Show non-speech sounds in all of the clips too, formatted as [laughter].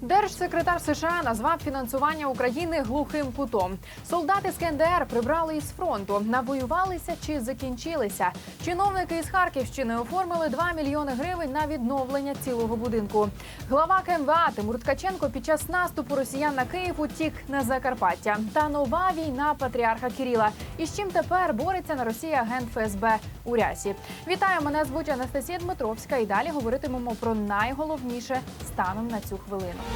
Держсекретар США назвав фінансування України глухим кутом. Солдати з КНДР прибрали із фронту. Навоювалися чи закінчилися. Чиновники із Харківщини оформили 2 мільйони гривень на відновлення цілого будинку. Глава КМВА Тимур Ткаченко під час наступу росіян на Київ утік на Закарпаття. Та нова війна патріарха Кіріла. І з чим тепер бореться на Росії агент ФСБ у рясі. Вітаю, мене звуть Анастасія Дмитровська. І далі говоритимемо про найголовніше станом на цю хвилину.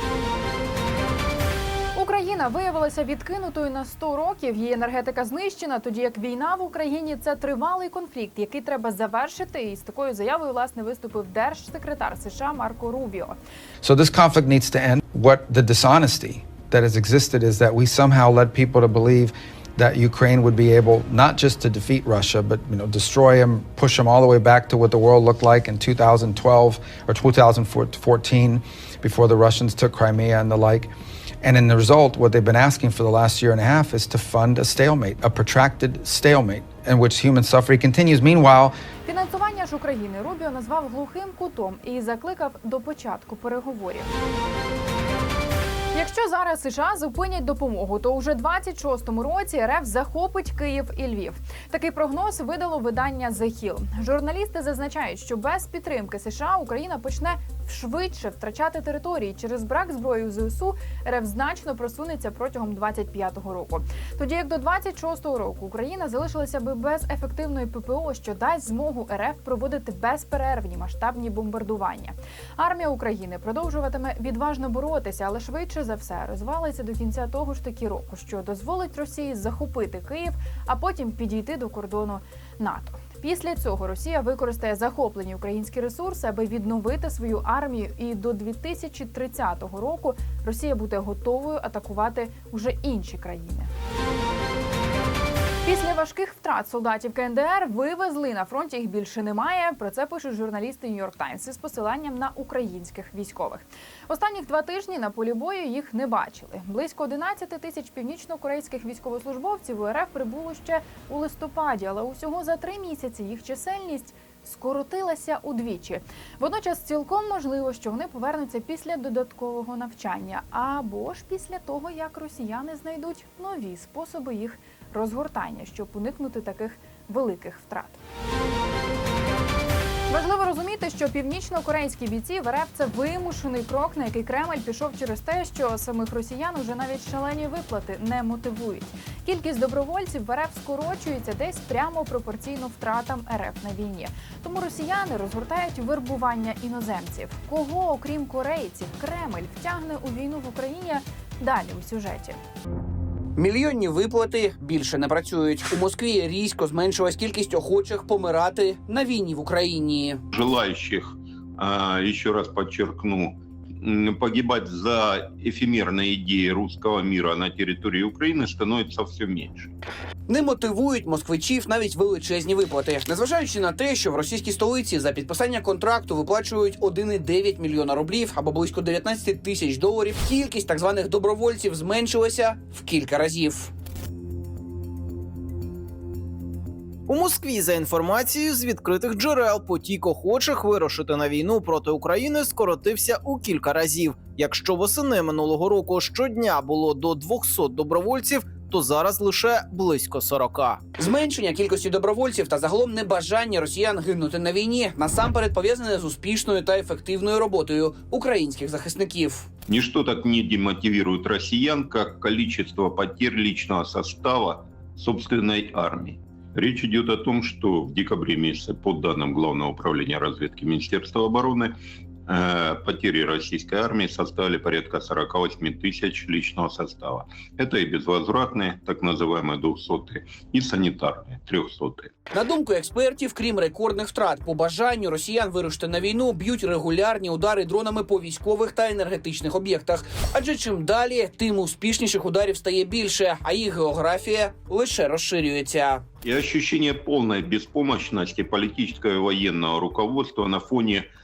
Україна виявилася відкинутою на 100 років. Її енергетика знищена, тоді як війна в Україні це тривалий конфлікт, який треба завершити. І з такою заявою власне виступив держсекретар США Марко Рубіо. So this conflict needs to end. What the dishonesty that has existed is that we somehow led people to believe that Ukraine would be able not just to defeat Russia, but you know, destroy them, push them all the way back to what the world looked like in 2012 or 2014, before the Russians took Crimea and the like. And in the result, what they've been asking for the last year and a half is to fund a stalemate, a protracted stalemate, in which human suffering continues. Meanwhile, Фінансування ж України Рубіо назвав глухим кутом і закликав до початку переговорів. Якщо зараз США зупинять допомогу, то уже 26-му році РФ захопить Київ і Львів. Такий прогноз видало видання The Hill. Журналісти зазначають, що без підтримки США Україна почне швидше втрачати території через брак зброї у ЗСУ. РФ значно просунеться протягом 25-го року. Тоді як до 26-го року Україна залишилася би без ефективної ППО, що дасть змогу РФ проводити безперервні масштабні бомбардування. Армія України продовжуватиме відважно боротися, але швидше за все розвалиться до кінця того ж таки року, що дозволить Росії захопити Київ, а потім підійти до кордону НАТО. Після цього Росія використає захоплені українські ресурси, аби відновити свою армію. І до 2030 року Росія буде готовою атакувати уже інші країни. Після важких втрат солдатів КНДР вивезли на фронті. Їх більше немає. Про це пишуть журналісти Нью-Йорк Таймс із посиланням на українських військових. Останніх два тижні на полі бою їх не бачили. Близько 11 тисяч північно-корейських військовослужбовців у РФ прибуло ще у листопаді, але усього за три місяці їх чисельність. Скоротилася удвічі. Водночас цілком можливо, що вони повернуться після додаткового навчання, або ж після того, як росіяни знайдуть нові способи їх розгортання, щоб уникнути таких великих втрат. Важливо розуміти, що північно-корейські бійці в РФ – це вимушений крок, на який Кремль пішов через те, що самих росіян уже навіть шалені виплати не мотивують. Кількість добровольців в РФ скорочується десь прямо пропорційно втратам РФ на війні. Тому росіяни розгортають вербування іноземців. Кого, окрім корейців, Кремль втягне у війну в Україні? Далі у сюжеті. Мільйонні виплати більше не працюють. У Москві різко зменшилась кількість охочих помирати на війні в Україні. Желаючих ще раз подчеркну, погибать за эфемерные идеи русского мира на территории Украины становится все меньше. Не мотивують москвичів навіть величезні виплати, незважаючи на те, що в російській столиці за підписання контракту виплачують 1,9 мільйона рублів або близько 19 тисяч доларів. Кількість так званих добровольців зменшилася в кілька разів. У Москві за інформацією з відкритих джерел потік охочих вирушити на війну проти України скоротився у кілька разів. Якщо восени минулого року щодня було до 200 добровольців, то зараз лише близько 40. Зменшення кількості добровольців та загалом небажання росіян гинути на війні насамперед пов'язане з успішною та ефективною роботою українських захисників. Ничто так не демотивирует россиян, как количество потерь личного состава собственной армии. Речь идет о том, что в декабре месяце, по данным Главного управления разведки Министерства обороны, э, потери российской армии составили порядка 48 тысяч личного состава. Это и безвозвратные, так называемые 200 и санитарные, 300 На думку експертів, крім рекордних втрат по бажанню росіян вирушити на війну, б'ють регулярні удари дронами по військових та енергетичних об'єктах. Адже чим далі, тим успішніших ударів стає більше, а їх географія лише розширюється. И ощущение полной беспомощности политического и военного руководства на фоне а,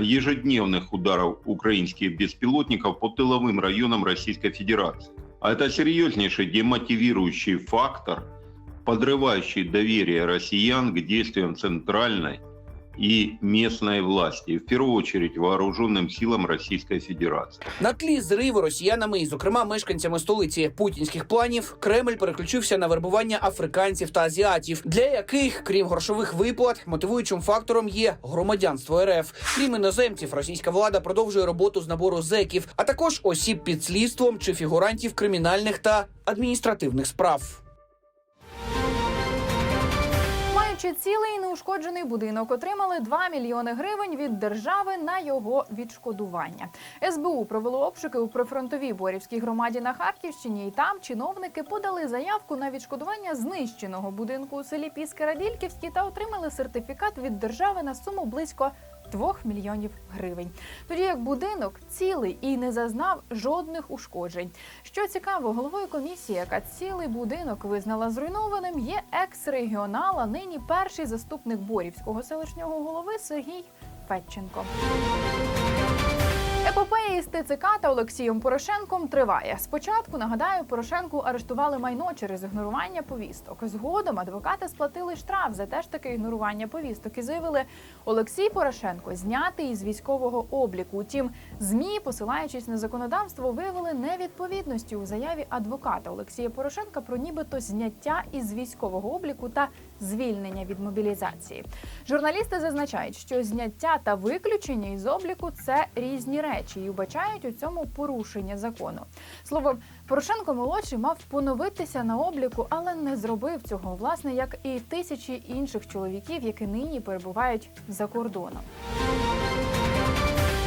ежедневных ударов украинских беспилотников по тыловым районам Российской Федерации. А это серьезнейший демотивирующий фактор, подрывающий доверие россиян к действиям центральной и местной власти, в первую очередь вооруженным силам Российской Федерации. На тлі зриву росіянами і, зокрема, мешканцями столиці путінських планів, Кремль переключився на вербування африканців та азіатів, для яких, крім грошових виплат, мотивуючим фактором є громадянство РФ. Крім іноземців, російська влада продовжує роботу з набору зеків, а також осіб під слідством чи фігурантів кримінальних та адміністративних справ. Маючи цілий неушкоджений будинок, отримали 2 мільйони гривень від держави на його відшкодування. СБУ провело обшуки у прифронтовій Борівській громаді на Харківщині, і там чиновники подали заявку на відшкодування знищеного будинку у селі Піскарадільківській та отримали сертифікат від держави на суму близько 2 мільйонів гривень. Тоді як будинок цілий і не зазнав жодних ушкоджень. Що цікаво, головою комісії, яка цілий будинок визнала зруйнованим, є екс-регіонала, нині перший заступник Борівського селищного голови Сергій Федченко. Епопея із ТЦК та Олексієм Порошенком триває. Спочатку нагадаю, Порошенку арештували майно через ігнорування повісток. Згодом адвокати сплатили штраф за теж таке ігнорування повісток і заявили, Олексій Порошенко знятий із військового обліку. Утім, змі, посилаючись на законодавство, виявили невідповідності у заяві адвоката Олексія Порошенка про нібито зняття із військового обліку та звільнення від мобілізації. Журналісти зазначають, що зняття та виключення із обліку це різні речі і вбачають у цьому порушення закону. Словом, Порошенко молодший мав поновитися на обліку, але не зробив цього, власне, як і тисячі інших чоловіків, які нині перебувають за кордоном.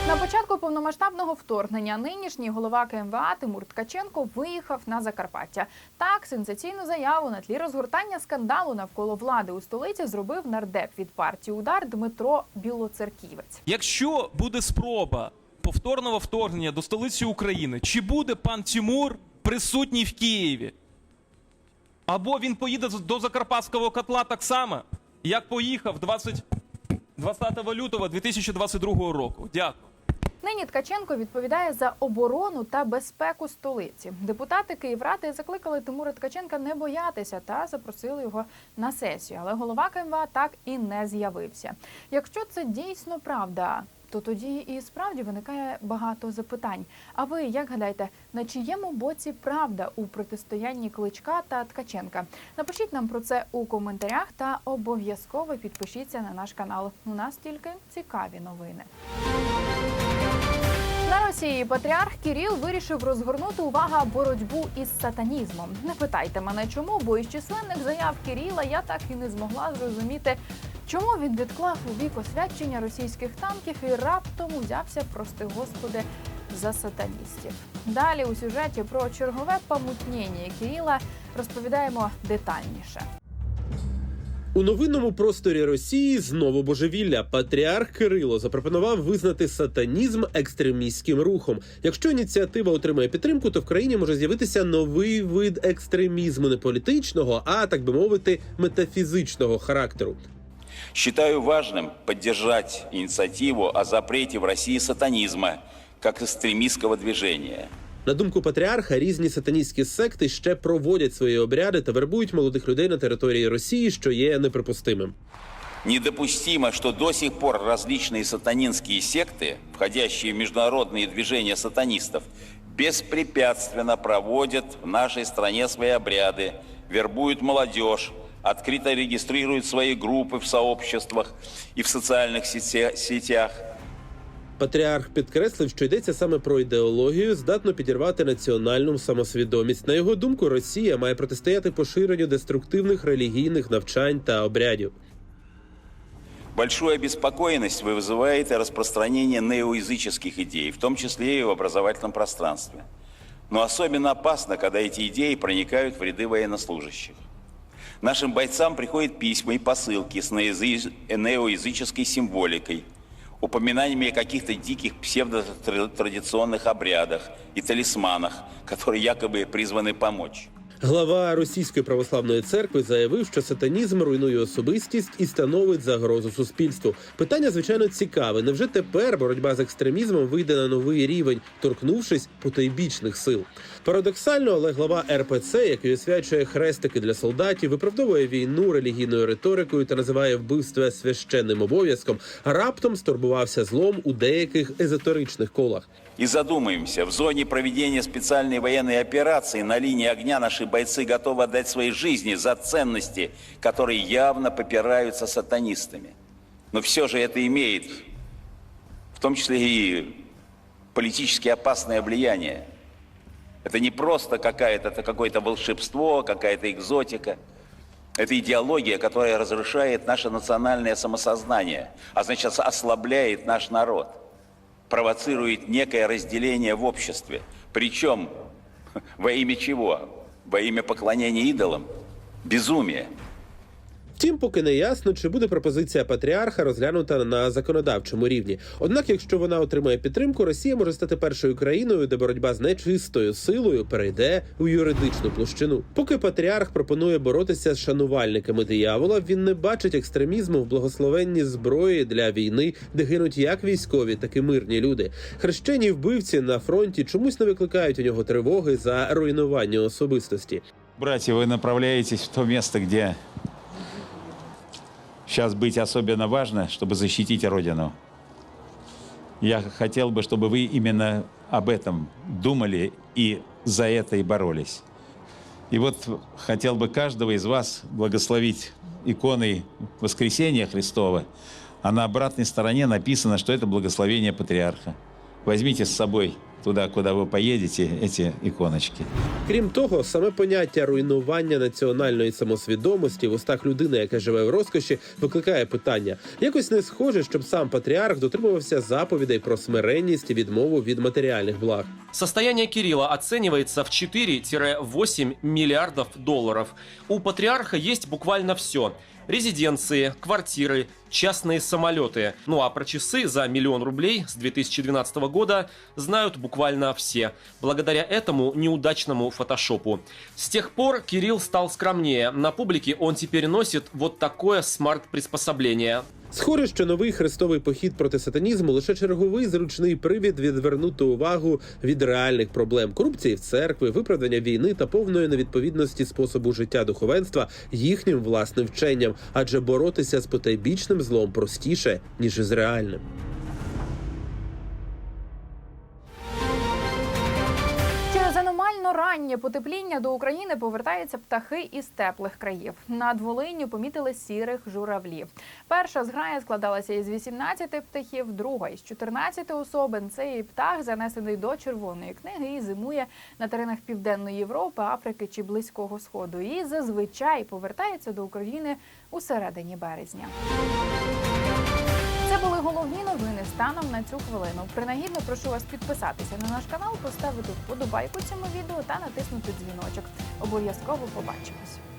На початку повномасштабного вторгнення нинішній голова КМВА Тимур Ткаченко виїхав на Закарпаття. Так, сенсаційну заяву на тлі розгортання скандалу навколо влади у столиці зробив нардеп від партії Удар Дмитро Білоцерківець. Якщо буде спроба повторного вторгнення до столиці України, чи буде пан Тимур присутній в Києві? Або він поїде до Закарпатського котла так само, як поїхав 20, 20 лютого 2022 року. Дякую. Нині Ткаченко відповідає за оборону та безпеку столиці. Депутати Київради закликали Тимура Ткаченка не боятися та запросили його на сесію. Але голова КМВА так і не з'явився. Якщо це дійсно правда. То тоді і справді виникає багато запитань. А ви як гадаєте, на чиєму боці правда у протистоянні Кличка та Ткаченка? Напишіть нам про це у коментарях та обов'язково підпишіться на наш канал. У нас тільки цікаві новини. На Росії патріарх Кіріл вирішив розгорнути увага боротьбу із сатанізмом. Не питайте мене, чому, бо із численних заяв Кіріла я так і не змогла зрозуміти, чому він відклав у вік освячення російських танків і раптом узявся, прости господи, за сатаністів. Далі у сюжеті про чергове помутнення Кіріла розповідаємо детальніше. У новинному просторі Росії знову божевілля. Патріарх Кирило запропонував визнати сатанізм екстремістським рухом. Якщо ініціатива отримає підтримку, то в країні може з'явитися новий вид екстремізму не політичного, а так би мовити, метафізичного характеру. Считаю важным поддержать инициативу о запрете в России сатанизма как экстремистского движения. На думку патріарха, різні сатаністські секти ще проводять свої обряди та вербують молодих людей на території Росії, що є неприпустимим. Недопустимо, что до сих пор различные сатанинские секты, входящие в международные движения сатанистов, беспрепятственно проводят в нашей стране свои обряды, вербуют молодежь, открыто регистрируют свои группы в сообществах и в социальных сетя- сетях – Патріарх підкреслив, що йдеться саме про ідеологію, здатну підірвати національну самосвідомість. На його думку, Росія має протистояти поширенню деструктивних релігійних навчань та обрядів. Большую обеспокоенность вызывает и распространение неоязыческих идей, в том числе и в образовательном пространстве. Но особенно опасно, когда эти идеи проникают в ряды военнослужащих. Нашим бойцам приходят письма и посылки с неязы- неоязыческой символикой, упоминаниями о каких-то диких псевдотрадиционных обрядах и талисманах, которые якобы призваны помочь. Глава російської православної церкви заявив, що сатанізм руйнує особистість і становить загрозу суспільству. Питання звичайно цікаве. Невже тепер боротьба з екстремізмом вийде на новий рівень, торкнувшись потойбічних сил? Парадоксально, але глава РПЦ, який освячує хрестики для солдатів, виправдовує війну релігійною риторикою та називає вбивство священним обов'язком, раптом стурбувався злом у деяких езотеричних колах. И задумаемся, в зоне проведения специальной военной операции на линии огня наши бойцы готовы отдать свои жизни за ценности, которые явно попираются сатанистами. Но все же это имеет, в том числе и политически опасное влияние. Это не просто какая-то, это какое-то волшебство, какая-то экзотика. Это идеология, которая разрушает наше национальное самосознание, а значит ослабляет наш народ провоцирует некое разделение в обществе. Причем [laughs] во имя чего? Во имя поклонения идолам? Безумие. Втім, поки не ясно, чи буде пропозиція патріарха розглянута на законодавчому рівні. Однак, якщо вона отримає підтримку, Росія може стати першою країною, де боротьба з нечистою силою перейде у юридичну площину. Поки патріарх пропонує боротися з шанувальниками диявола, він не бачить екстремізму в благословенні зброї для війни, де гинуть як військові, так і мирні люди. Хрещені вбивці на фронті чомусь не викликають у нього тривоги за руйнування особистості. Братья, вы направляетесь в то место, где сейчас быть особенно важно, чтобы защитить Родину. Я хотел бы, чтобы вы именно об этом думали и за это и боролись. И вот хотел бы каждого из вас благословить иконой Воскресения Христова, а на обратной стороне написано, что это благословение патриарха. Возьмите с собой туда, куда вы поедете, эти иконочки. Крім того, саме поняття руйнування національної самосвідомості в устах людини, яка живе в розкоші, викликає питання. Якось не схоже, щоб сам патріарх дотримувався заповідей про смиренність і відмову від матеріальних благ. Состояние Кирилла оценивается в 4-8 миллиардов долларов. У патриарха есть буквально все. Резиденции, квартиры, частные самолеты. Ну а про часы за миллион рублей с 2012 года знают буквально все. Благодаря этому неудачному фотошопу. С тех пор Кирилл стал скромнее. На публике он теперь носит вот такое смарт-приспособление. Схоже, що новий хрестовий похід проти сатанізму лише черговий зручний привід відвернути увагу від реальних проблем корупції в церкви, виправдання війни та повної невідповідності способу життя духовенства їхнім власним вченням, адже боротися з потайбічним злом простіше ніж із реальним. Раннє потепління до України повертаються птахи із теплих країв. Над Волинню помітили сірих журавлів. Перша зграя складалася із 18 птахів, друга із 14 особин. Цей птах занесений до червоної книги і зимує на теренах Південної Європи, Африки чи Близького Сходу. І зазвичай повертається до України у середині березня. Це були головні новини станом на цю хвилину. Принагідно прошу вас підписатися на наш канал, поставити вподобайку цьому відео та натиснути дзвіночок. Обов'язково побачимось.